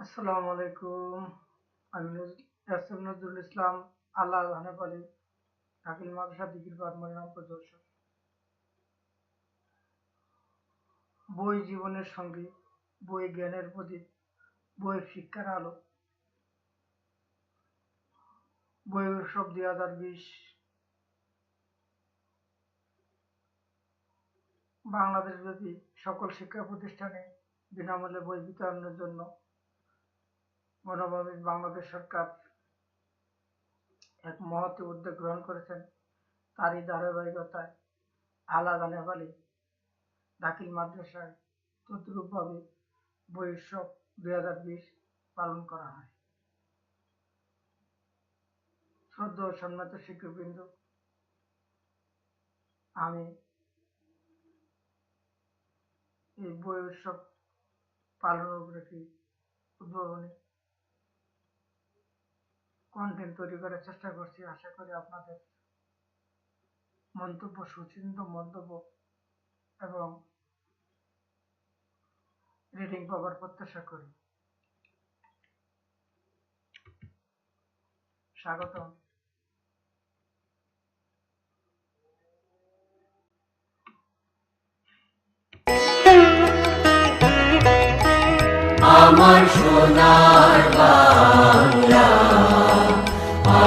আসসালামু আলাইকুম। আমি নজ- এস এম নজরুল ইসলাম, আল্লাহ হানাফ আলী আকিল মাদ্রাসা দিকির বাদ মরিরাম প্রদর্শক বই জীবনের সঙ্গী, বই জ্ঞানের প্রদীপ বই শিক্ষার আলো। বই উৎসব দুই হাজার বিশ। বাংলাদেশব্যাপী সকল শিক্ষা প্রতিষ্ঠানে বিনামূল্যে বই বিতরণের জন্য গণমানুষ বাংলাদেশ সরকার এক মহৎ উদ্যোগ গ্রহণ করেছেন। তারই ধারাবাহিকতায় আলাদা নেপালি দাখিল মাদ্রাসায় তদ্রুপভাবে দুই হাজার বিশ পালন করা হয়। শ্রদ্ধ ও সম্মানিত শিক্ষকবৃন্দ, আমি এই বই উৎসব পালন উপলক্ষে উদ্ভাবনী কন্টেন্ট তৈরি করার চেষ্টা করছি, আশা করি আপনাদের মন্তব্য সুচিন্ত মন্তব্য এবং রিডিং পাওয়ার প্রত্যাশা করি। স্বাগতম। আমার সোনার বাংলা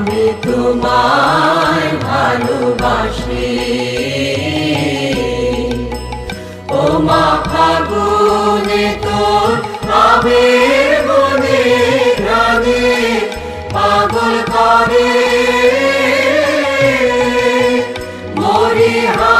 আমি তোমায় ভালোবাসি। ও মা ফাগুনে তোর আবির গুনে রাগে পাগল করে। মরিহার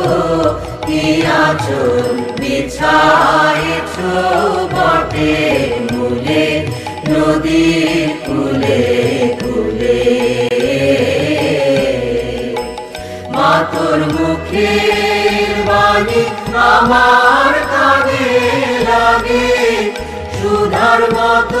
আচল বটে নদীর কুলে কুলে মাতর মুখের বাণী আমার কানে লাগে সুধার মতো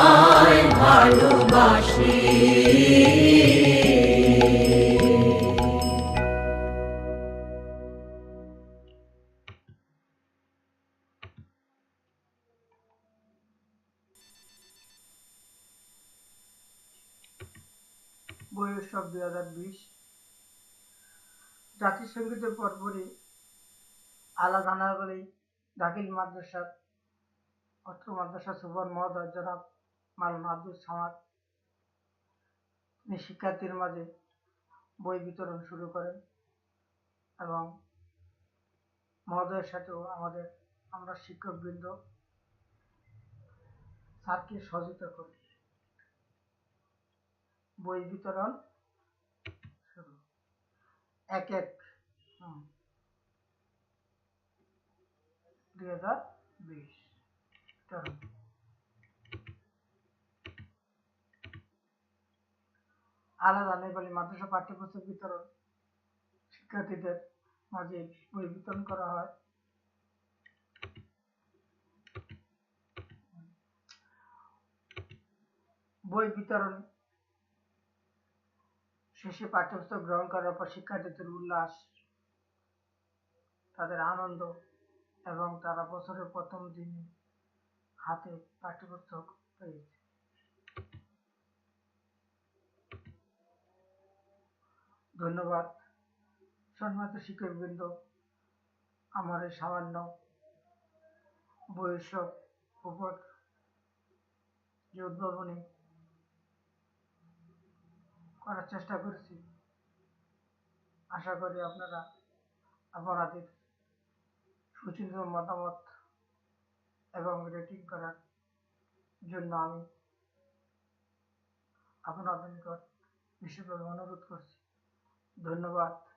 বই উৎসব দুই হাজার বিশ। জাতীয় সঙ্গীতের পরপরই আলাদা নাগরী দাখিল মাদ্রাসা অত্র মাদ্রাসা সুবন মহোদয় জনাব মালানা আব্দুল সামাদ তিনি শিক্ষার্থীর মাঝে বই বিতরণ শুরু করেন এবং মহোদয়ের সাথেও আমাদের আমরা শিক্ষকবৃন্দ স্যারকে সহযোগিতা করি। বই বিতরণ এক এক দুই হাজার বিশ আলাদা নেপালি মাদ্রাসা পাঠ্যপুস্তক বিতরণ। শিক্ষার্থীদের মাঝে বই বিতরণ করা হয়। বই বিতরণ শেষে পাঠ্যপুস্তক গ্রহণ করার পর শিক্ষার্থীদের উল্লাস, তাদের আনন্দ এবং তারা বছরের প্রথম দিনে হাতে পাঠ্যপুস্তক পেয়েছে। ধন্যবাদ। সম্মানিত শিক্ষকবৃন্দ, আমার এই সামান্য সব উপর যে উদ্ভাবনী করার চেষ্টা করছি। আশা করি আপনারা আপনাদের সুচিন্তিত মতামত এবং রেটিং করার জন্য আমি আপনাদের নিকট বিশেষভাবে অনুরোধ করছি। ধন্যবাদ।